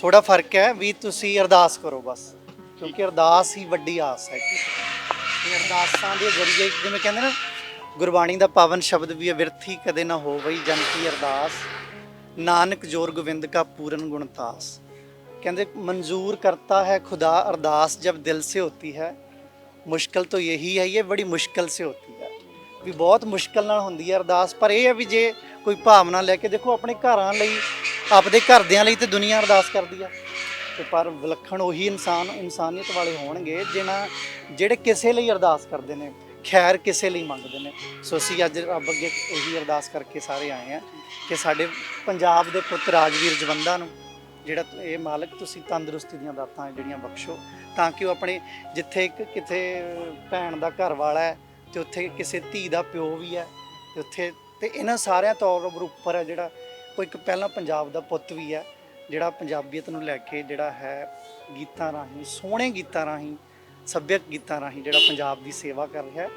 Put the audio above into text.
ਥੋੜਾ ਫ਼ਰਕ ਹੈ ਵੀ ਤੁਸੀਂ ਅਰਦਾਸ ਕਰੋ ਬਸ, ਕਿਉਂਕਿ ਅਰਦਾਸ ਹੀ ਵੱਡੀ ਆਸ ਹੈ। ਇਹ ਅਰਦਾਸਾਂ ਦੇ ਜ਼ਰੀਏ ਜਿਵੇਂ ਕਹਿੰਦੇ ਨਾ, ਗੁਰਬਾਣੀ ਦਾ ਪਾਵਨ ਸ਼ਬਦ ਵੀ ਹੈ ਵਿਰਥੀ ਕਦੇ ਨਾ ਹੋਵਈ ਜਨ ਕੀ ਅਰਦਾਸ, ਨਾਨਕ ਜੋਰ ਗੋਬਿੰਦ ਕਾ ਪੂਰਨ ਗੁਣਤਾਸ ਕਹਿੰਦੇ, ਮਨਜ਼ੂਰ ਕਰਤਾ ਹੈ ਖੁਦਾ ਅਰਦਾਸ ਜਬ ਦਿਲ ਸੇ ਹੋਤੀ ਹੈ। ਮੁਸ਼ਕਲ ਤੋਂ ਇਹੀ ਹੈ, ਇਹ ਬੜੀ ਮੁਸ਼ਕਲ ਸੇ ਹੋਤੀ ਹੈ। ਵੀ ਬਹੁਤ ਮੁਸ਼ਕਲ ਨਾਲ ਹੁੰਦੀ ਹੈ ਅਰਦਾਸ, ਪਰ ਇਹ ਹੈ ਵੀ ਜੇ ਕੋਈ ਭਾਵਨਾ ਲੈ ਕੇ ਦੇਖੋ, ਆਪਣੇ ਘਰਾਂ ਲਈ ਆਪਦੇ ਘਰਦਿਆਂ ਲਈ ਤੇ ਦੁਨੀਆ ਅਰਦਾਸ ਕਰਦੀ ਆ। ਤੇ ਪਰ ਵਿਲੱਖਣ ਉਹੀ ਇਨਸਾਨ, ਇਨਸਾਨੀਅਤ ਵਾਲੇ ਹੋਣਗੇ ਜਿਨ੍ਹਾਂ ਜਿਹੜੇ ਕਿਸੇ ਲਈ ਅਰਦਾਸ ਕਰਦੇ ਨੇ, ਖੈਰ ਕਿਸੇ ਲਈ ਮੰਗਦੇ ਨੇ। ਸੋ ਅਸੀਂ ਅੱਜ ਰੱਬ ਅੱਗੇ ਇਹੀ ਅਰਦਾਸ ਕਰਕੇ ਸਾਰੇ ਆਏ ਆ ਕਿ ਸਾਡੇ ਪੰਜਾਬ ਦੇ ਪੁੱਤ ਰਾਜਵੀਰ ਜਵੰਦਾ ਨੂੰ, ਜਿਹੜਾ ਇਹ ਮਾਲਕ ਤੁਸੀਂ ਤੰਦਰੁਸਤੀ ਦੀਆਂ ਦਾਤਾਂ ਜਿਹੜੀਆਂ ਬਖਸ਼ੋ, ਤਾਂ ਕਿ ਉਹ ਆਪਣੇ ਜਿੱਥੇ ਇੱਕ ਕਿਤੇ ਭੈਣ ਦਾ ਘਰ ਵਾਲਾ ਹੈ, ਤੇ ਉੱਥੇ ਕਿਸੇ ਧੀ ਦਾ ਪਿਓ ਵੀ ਹੈ, ਤੇ ਉੱਥੇ ਤੇ ਇਹਨਾਂ ਸਾਰਿਆਂ ਤੌਰ ਉੱਪਰ ਹੈ ਜਿਹੜਾ ਉਹ ਇੱਕ ਪਹਿਲਾਂ ਪੰਜਾਬ ਦਾ ਪੁੱਤ ਵੀ ਹੈ, ਜਿਹੜਾ ਪੰਜਾਬੀਅਤ ਨੂੰ ਲੈ ਕੇ ਜਿਹੜਾ ਹੈ ਗੀਤਾਂ ਰਾਹੀਂ, ਸੋਹਣੇ ਗੀਤਾਂ ਰਾਹੀਂ, ਸੱਭਿਅਕ ਗੀਤਾਂ ਰਾਹੀਂ ਜਿਹੜਾ ਪੰਜਾਬ ਦੀ ਸੇਵਾ ਕਰ ਰਿਹਾ ਹੈ।